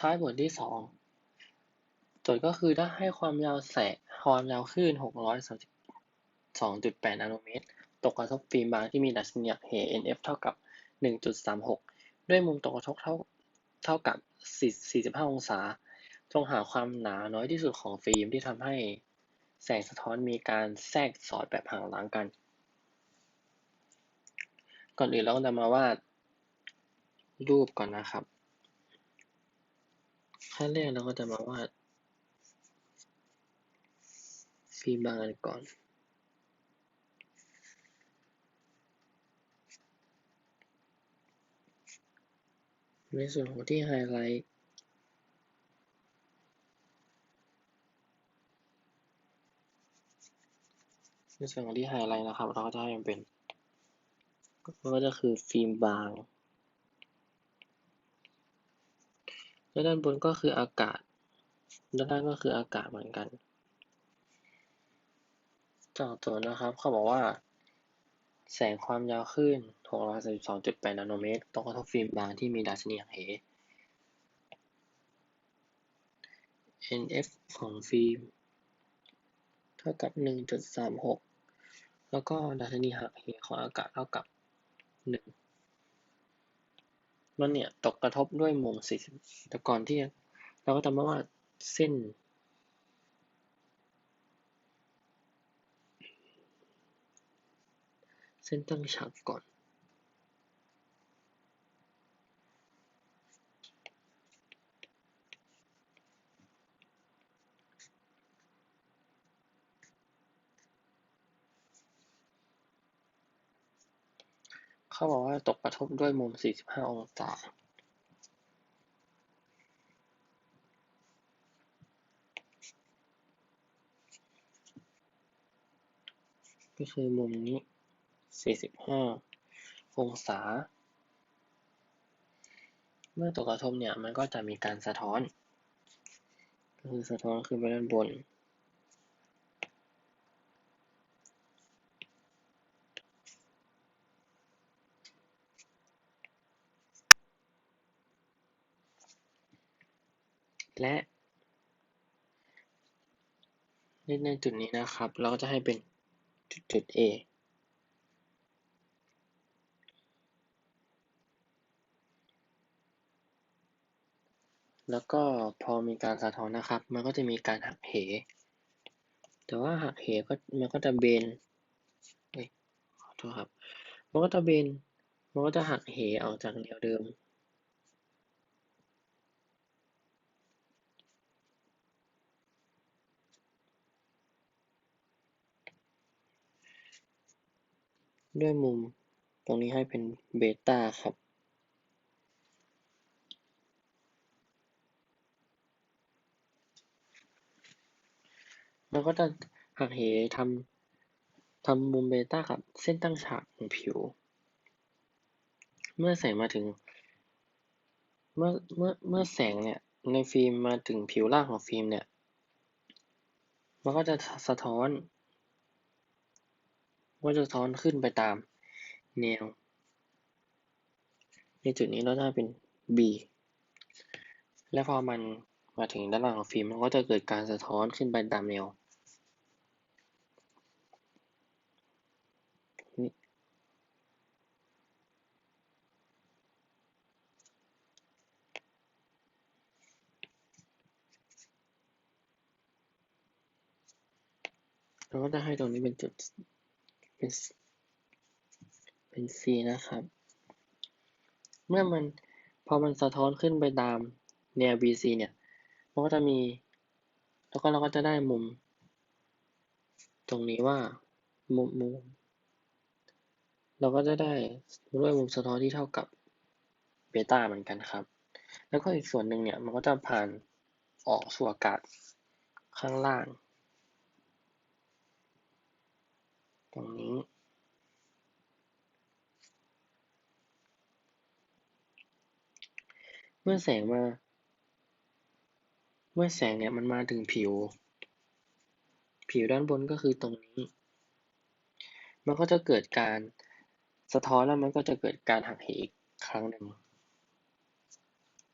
ท้ายบทที่สองโจทย์ก็คือถ้าให้ความยาวแสงความยาวคลื่น632.8นาโนเมตร ตกกระทบฟิล์มบางที่มีดัชนีหักเห NF เท่ากับ 1.36 ด้วยมุมตกกระทบเท่าเท่ากับ 45 องศา จงหาความหนาน้อยที่สุดของฟิล์มที่ทำให้แสงสะท้อนมีการแทรกสอดแบบห่างหลังกัน ก่อนอื่นเราจะมาวาดรูปก่อนนะครับ ขั้นแรกเราก็จะมาวาดฟิล์มบางอันก่อน ในส่วนของที่ไฮไลท์ในส่วนของที่ไฮไลท์นะครับ เราก็จะให้มันเป็นก็จะคือฟิล์มบาง และด้านบนก็คืออากาศ ด้านล่างก็คืออากาศเหมือนกันจากตัวนะครับ เขาบอกว่า แสงความยาวคลื่น632.8 นาโนเมตรตกกระทบฟิล์มบางที่มีดัชนีหักเห NF ของฟิล์มเท่ากับ 1.36 แล้วก็ดัชนีหักเหของอากาศเท่ากับ 1 มันเนี่ยตกกระทบด้วยมุม40แต่ก่อนที่เราก็จะมาว่าดเส้น เส้นตั้งฉากก่อน เขาบอกว่าตกกระทบด้วยมุม 45 องศาก็คือมุมนี้ 45 องศา เมื่อตกกระทบเนี่ย มันก็จะมีการสะท้อน ก็คือสะท้อนขึ้นไปด้านบน และ ในจุดนี้นะครับ เราก็จะให้เป็นจุดจุด A แล้วก็พอมีการสะท้อนนะครับ มันก็จะมีการหักเห แต่ว่าหักเหก็มันก็จะเบนเอ้ยขอโทษครับ มันก็จะเบน มันก็จะหักเหออกจากแนวเดิม ด้วยมุมตรงนี้ให้เป็นเบต้าครับแล้วก็จะหักเหทำทำมุมเบต้ากับเส้นตั้งฉากของผิว เมื่อแสงมาถึง เมื่อเมื่อเมื่อแสงเนี่ยในฟิล์มมาถึงผิวล่างของฟิล์มเนี่ย มันก็จะสะท้อน ก็จะสะท้อนขึ้นไปตามแนว ในจุดนี้เราได้เป็น B และพอมันมาถึงด้านล่างของฟิล์มมันก็จะเกิดการสะท้อนขึ้นไปตามแนวนี้เราก็จะให้ตรงนี้เป็นจุด เป็นเป็น C นะครับ เมื่อมันพอมันสะท้อนขึ้นไปตามแนว BC เนี่ย มันก็จะมี แล้วก็เราก็จะได้มุม ตรงนี้ว่ามุมมุม เราก็จะได้ด้วยมุมสะท้อนที่เท่ากับเบต้าเหมือนกันครับ แล้วก็อีกส่วนหนึ่งเนี่ย มันก็จะผ่านออกสู่อากาศข้างล่าง รงนี้ เมื่อแสงมา เมื่อแสงเนี่ยมันมาถึงผิว ผิวด้านบนก็คือตรงนี้ มันก็จะเกิดการสะท้อนแล้วมันก็จะเกิดการหักเหอีกครั้งหนึ่ง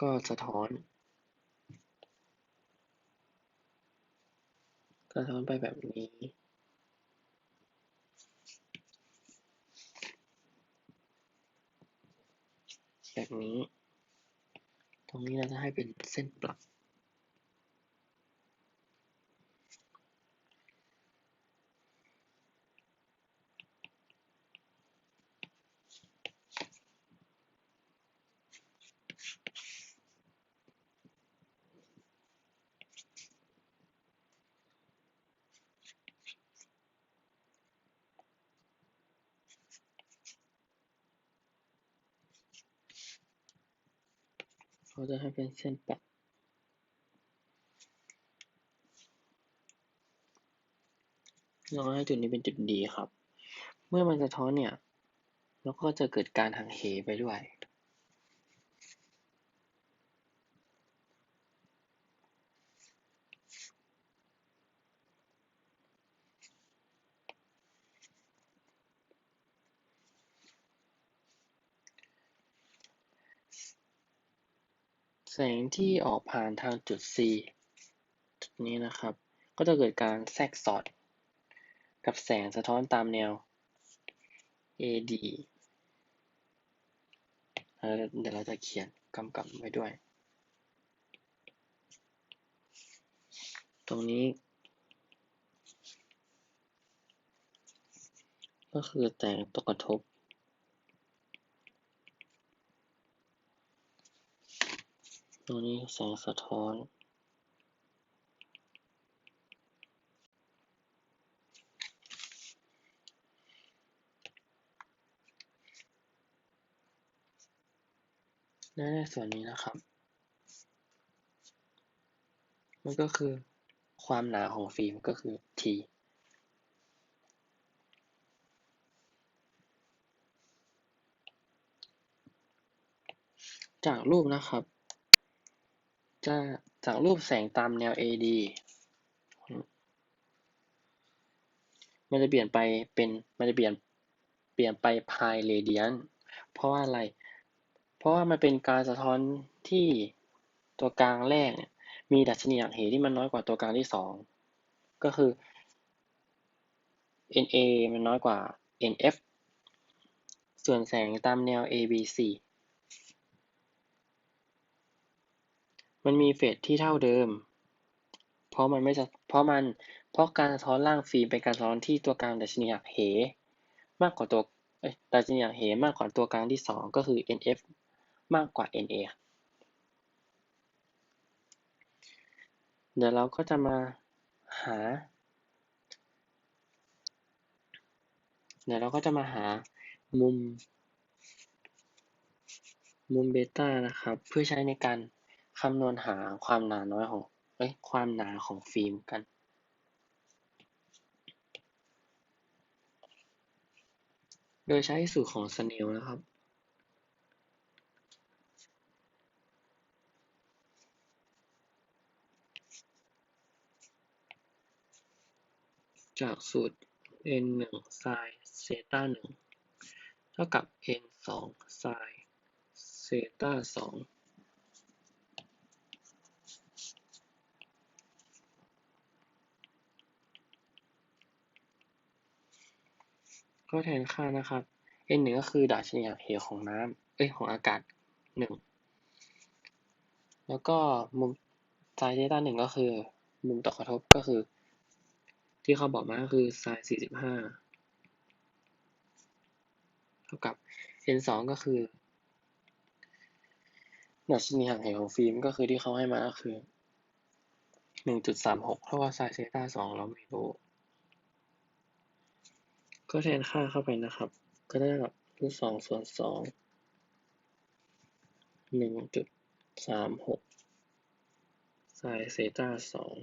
ก็สะท้อน สะท้อนไปแบบนี้ แบบนี้ ตรงนี้เราจะให้เป็นเส้นปลัก เราจะให้เป็นเส้นปักเราให้จุดนี้เป็นจุดดีครับ เมื่อมันสะท้อนเนี่ยแล้วก็จะเกิดการหักเหไปด้วย แสงที่ออกผ่านทางจุด C จุดนี้นะครับ ก็จะเกิดการแทรกสอด กับแสงสะท้อนตามแนว AD เดี๋ยวเราจะเขียนกำกับไว้ด้วย ตรงนี้ ก็คือแสงตกกระทบ ตรงนี้แสงสะท้อน และในส่วนนี้นะครับ มันก็คือความหนาของฟิล์มก็คือ T จากรูปนะครับ จะจากรูปแสงตามแนว AD มันจะเปลี่ยนไปเป็นมันจะเปลี่ยนเปลี่ยนไปพายเรเดียนเพราะว่าอะไร เพราะว่ามันเป็นการสะท้อนที่ตัวกลางแรกเนี่ยมีดัชนีหักเหที่มันน้อยกว่าตัวกลางที่สองก็คือ NA มันน้อยกว่า NF ส่วนแสงตามแนว ABC มันมีเฟสที่เท่าเดิม เพราะมันไม่จะเพราะมัน เพราะการสะท้อนล่างฟิล์มเป็นการสะท้อนที่ตัวกลางดัชนีหักเหมากกว่าตัวเอ้ดัชนีหักเหมากกว่าตัวกลางที่สองก็คือ NF มากกว่า NA เดี๋ยวเราก็จะมาหา เดี๋ยวเราก็จะมาหามุม มุมเบต้านะครับ เพื่อใช้ในการ คำนวณหาความหนาน้อยของเอ้ยความหนาของฟิล์มกัน โดยใช้สูตรของสเนลนะครับ จากสูตร n 1 sin เซต้า1เท่ากับ n 2 sin เซต้า2 ก็แทนค่านะครับ n 1ก็คือดัชนีหักเหวของน้ำเอ้ยของอากาศ1แล้วก็มุม sin เซต้า1ก็คือ มุมตกกระทบก็คือ ที่เขาบอกมาก็คือ sin 45เท่ากับ n 2ก็คือดัชนีหักเหวของฟิล์มก็คือที่เขาให้มาก็คือ1.36เพราะว่า sin เซต้า2เราไม่รู้ ก็แทนค่าเข้าไปนะครับ ก็ได้กับรูทสองส่วนสองหนึ่งจุดสามหกไซน์เซต้าสอง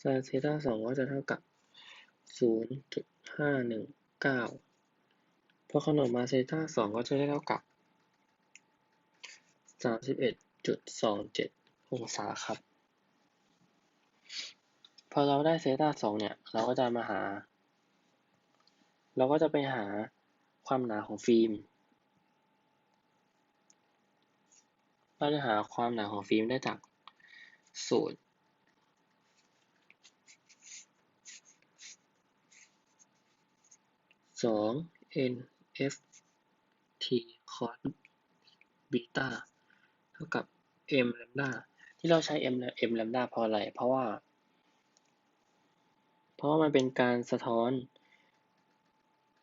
ไซน์เซต้าสองก็จะเท่ากับศูนย์จุดห้าหนึ่งเก้าพอคำนวณมาเซต้าสองก็จะได้เท่ากับสามสิบเอ็ดจุดสองเจ็ดองศาครับ พอเราได้เซต้าสองเนี่ย เราก็จะมาหา เราก็จะไปหาความหนาของฟิล์ม เราจะหาความหนาของฟิล์มได้จากสูตรสอง n f t cos บีตาเท่ากับ m แลมดาที่เราใช้ m และ m แลมดาเพราะอะไร เพราะว่า พราะมันเป็นการสะท้อน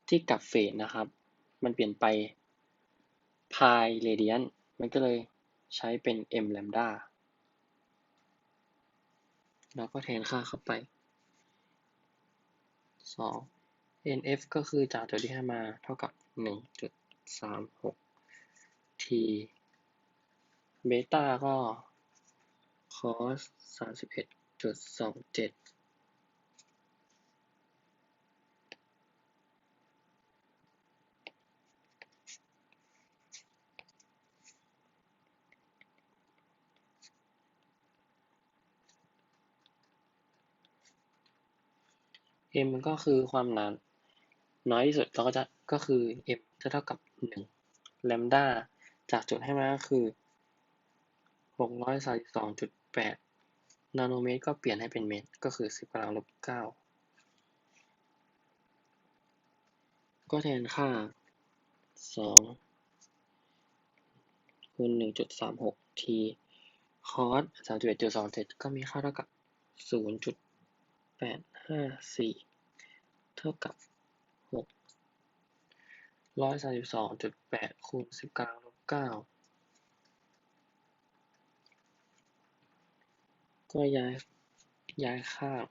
ที่กลับเฟสนะครับ มันเปลี่ยนไป pi radian มันก็เลยใช้เป็น m lambda แล้วก็แทนค่าเข้าไป 2 nf ก็คือจากตัวที่ให้มาเท่ากับ 1.36 t เบต้าก็ cos 31.27 m มันก็คือความหนาน้อยที่สุดเราก็จะก็คือ m จะเท่ากับหนึ่งแลมด้าจากจุดให้มาก็คือหกร้อยสามสิบสองจุดแปดนาโนเมตรก็เปลี่ยนให้เป็นเมตร ก็คือสิบกำลังลบเก้าก็แทนค่าสองคูณหนึ่งจุดสามหก t cos สามสิบเอ็ดจุดสองเจ็ดก็มีค่าเท่ากับศูนย์จุดแปด ห้าสี่เท่ากับหกร้อยสามสิบสองจุดแปดคูณสิบกำลังลบเก้าก็ย้ายย้ายข้าง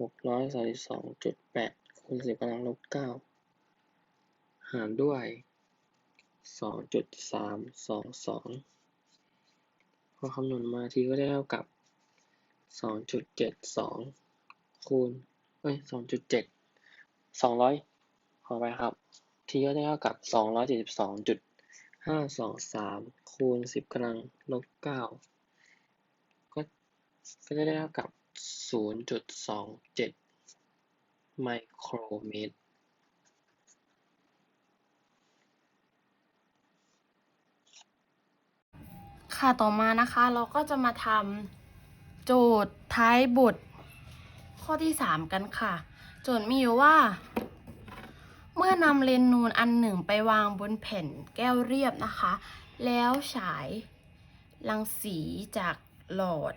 หกร้อยสามสิบสองจุดแปดคูณสิบกำลังลบเก้าหารด้วยสองจุดสามสองสองพอคำนวณมาทีก็ได้เท่ากับ สองจุดเจ็ดสองคูณเอ้ยสองจุดเจ็ดสองร้อยขอไปครับ ทีก็ได้เท่ากับสองร้อยเจ็ดสิบสองจุดห้าสองสามคูณสิบกำลังลบเก้าก็ก็จะได้เท่ากับศูนย์จุดสองเจ็ดไมโครเมตรค่ะต่อมานะคะเราก็จะมาทำ โจทย์ท้ายบท ข้อที่ 3 กันค่ะ โจทย์มีอยู่ว่า เมื่อนำเลนส์นูนอันหนึ่งไปวางบนแผ่นแก้วเรียบนะคะ แล้วฉายรังสีจากหลอด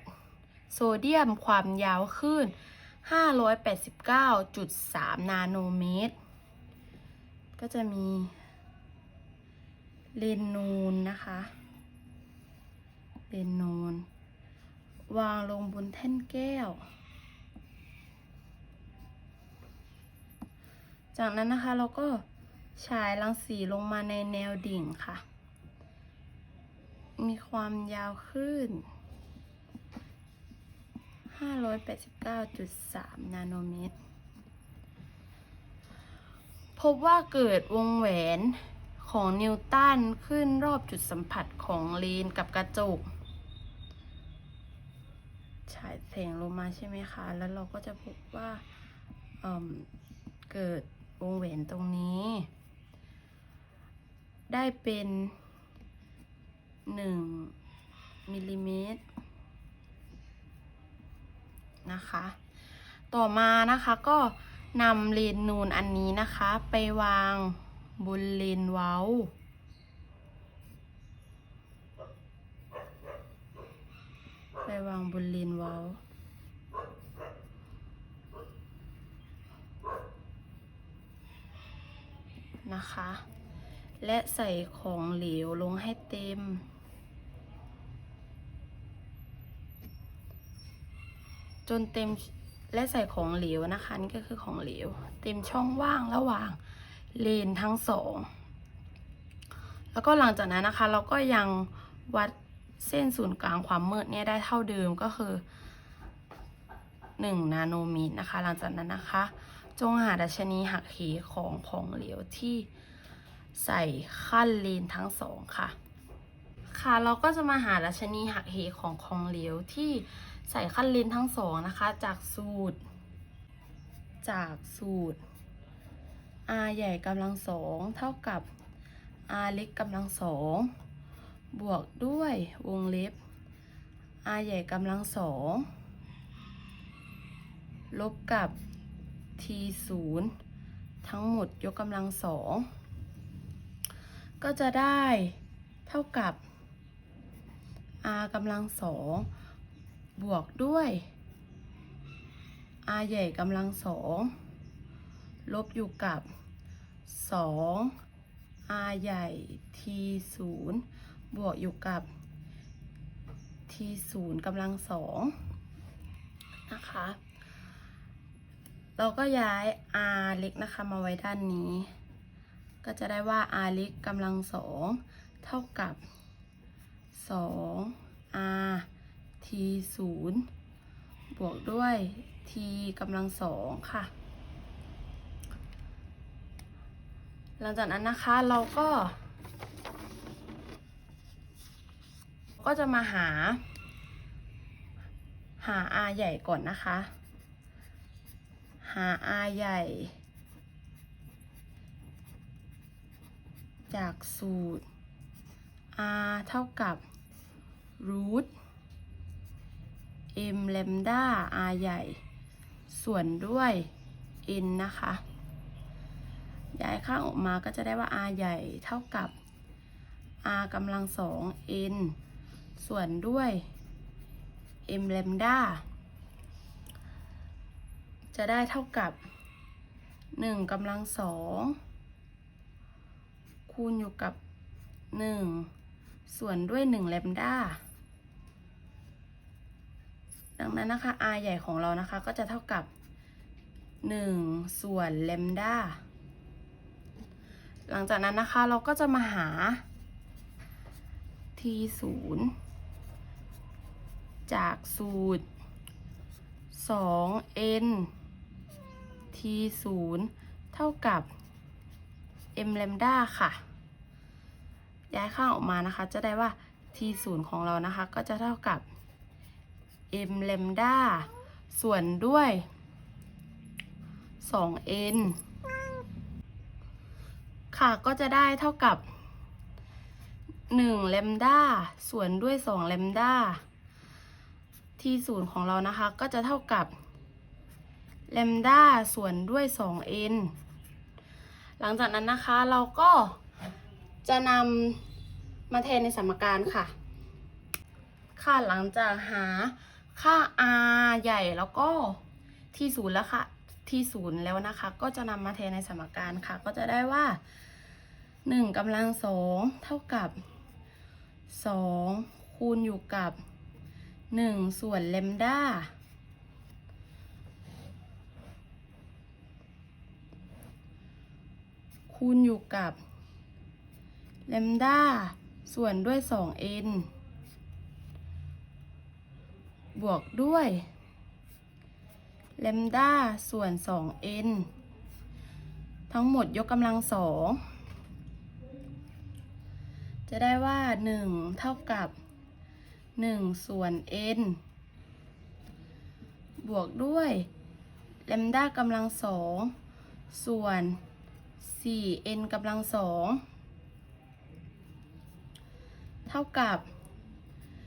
โซเดียมความยาวคลื่น589.3 นาโนเมตร ก็จะมีเลนนูนนะคะเป็นนูน วางลงบนแท่นแก้ว จากนั้นนะคะเราก็ฉายรังสีลงมาในแนวดิ่งค่ะ มีความยาวขึ้น 589.3 นาโนเมตร พบว่าเกิดวงแหวนของนิวตันขึ้นรอบจุดสัมผัสของเลนกับกระจก แสงลงมาใช่ไหมคะ แล้วเราก็จะพบว่าเเกิดวงแหวนตรงนี้ ได้เป็นหนึ่งมิลลิเมตรนะคะ ต่อมานะคะก็นำเลนนูนอันนี้นะคะ ไปวางบนเลนเว้า ไปวางบนเลนว้านะคะ และใส่ของเหลวลงให้เต็ม จนเต็มและใส่ของเหลวนะคะ นี่ก็คือของเหลว เต็มช่องว่างระหว่างเลนทั้งสอง แล้วก็หลังจากนั้นนะคะ เราก็ยังวัด เส้นศูนย์กลางความมืดเนี่ยได้เท่าเดิมก็คือ 1 นาโนเมตรนะคะ หลังจากนั้นนะคะ จงหาดัชนีหักเหของของเหลวที่ใส่ขั้นเลนทั้งสองค่ะ ค่ะเราก็จะมาหาดัชนีหักเหของของเหลวที่ใส่ขั้นเลนทั้งสองนะคะ จากสูตร จากสูตร r ใหญ่กำลังสองเท่ากับ r เล็กกำลังสอง บวกด้วยวงเล็บ r ใหญ่กำลังสองลบกับ t ศูนย์ทั้งหมดยกกำลังสองก็จะได้เท่ากับ r กำลังสองบวกด้วย r ใหญ่กำลังสองลบอยู่กับสอง r ใหญ่ t ศูนย์ บวกอยู่กับ t ศูนย์กำลังสองนะคะ เราก็ย้าย r เล็กนะคะมาไว้ด้านนี้ ก็จะได้ว่า r เล็กกำลังสองเท่ากับ 2 r t ศูนย์บวกด้วย t กำลังสองค่ะ หลังจากนั้นนะคะเราก็ ก็จะมาหา หา r ใหญ่ก่อนนะคะ หา r ใหญ่ จากสูตร r เท่ากับ root m lambda r ใหญ่ ส่วนด้วย n นะคะ ย้ายข้างออกมาก็จะได้ว่า r ใหญ่เท่ากับ r กำลังสอง n ส่วนด้วย m lambda จะได้เท่ากับ 1กำลังสองคูณอยู่กับ 1 ส่วนด้วย1 lambda ดังนั้นนะคะ r ใหญ่ของเรานะคะก็จะเท่ากับ 1 ส่วน lambda หลังจากนั้นนะคะเราก็จะมาหา t 0 จากสูตร 2n t 0เท่ากับ m lambda ค่ะ ย้ายข้างออกมานะคะ จะได้ว่า t 0ของเรานะคะ ก็จะเท่ากับ m lambda ส่วนด้วย 2n ค่ะก็จะได้เท่ากับ1 lambda ส่วนด้วย2 lambda ทีศูนย์ของเรานะคะ ก็จะเท่ากับ lambda ส่วนด้วย 2n หลังจากนั้นนะคะเราก็จะนำมาแทนในสมการค่ะ ค่ะหลังจากหาค่า r ใหญ่แล้วก็ที่ศูนย์แล้วค่ะ ที่ศูนย์แล้วนะคะ ก็จะนำมาแทนในสมการค่ะ ก็จะได้ว่า 1กำลังสองเท่ากับ 2 คูณอยู่กับ 1ส่วนเลมด้าคูณอยู่กับเลมด้าส่วนด้วย 2n บวกด้วยเลมด้าส่วน 2n ทั้งหมดยกกำลังสองจะได้ว่า 1 เท่ากับ 1 ส่วน n บวกด้วยเลมด้ากำลังสองส่วน 4n กำลังสองเท่ากับ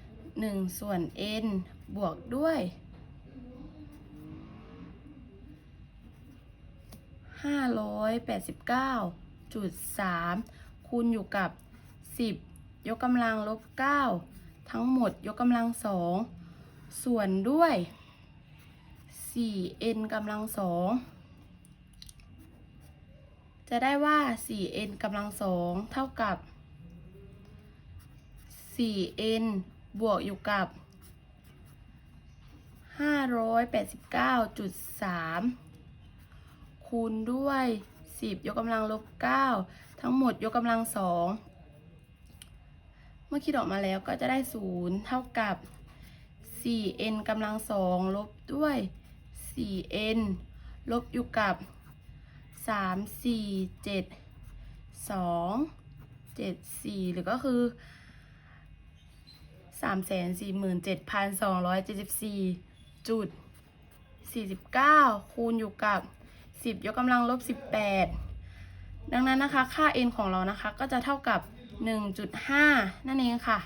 1 ส่วน n บวกด้วย 589.3 คูณอยู่กับ 10 ยกกำลังลบ 9 ทั้งหมดยกกำลังสองส่วนด้วย 4n กำลังสองจะได้ว่า 4n กำลังสองเท่ากับ 4n บวกอยู่กับ 589.3 คูณด้วย 10 ยกกำลังลบ 9 ทั้งหมดยกกำลังสอง มื่อคิดออกมาแล้วก็จะได้ 0 เท่ากับ 4n กำลังสองลบด้วย 4n ลบอยู่กับ 3 4 7 2 7 4 หรือก็คือ 3 4 7 2 7 4จุด49 คูณอยู่กับ 10 ยกกำลังลบ 18 ดังนั้นนะคะ ค่า n ของเรานะคะ ก็จะเท่ากับ 1.5 นั่นเองค่ะ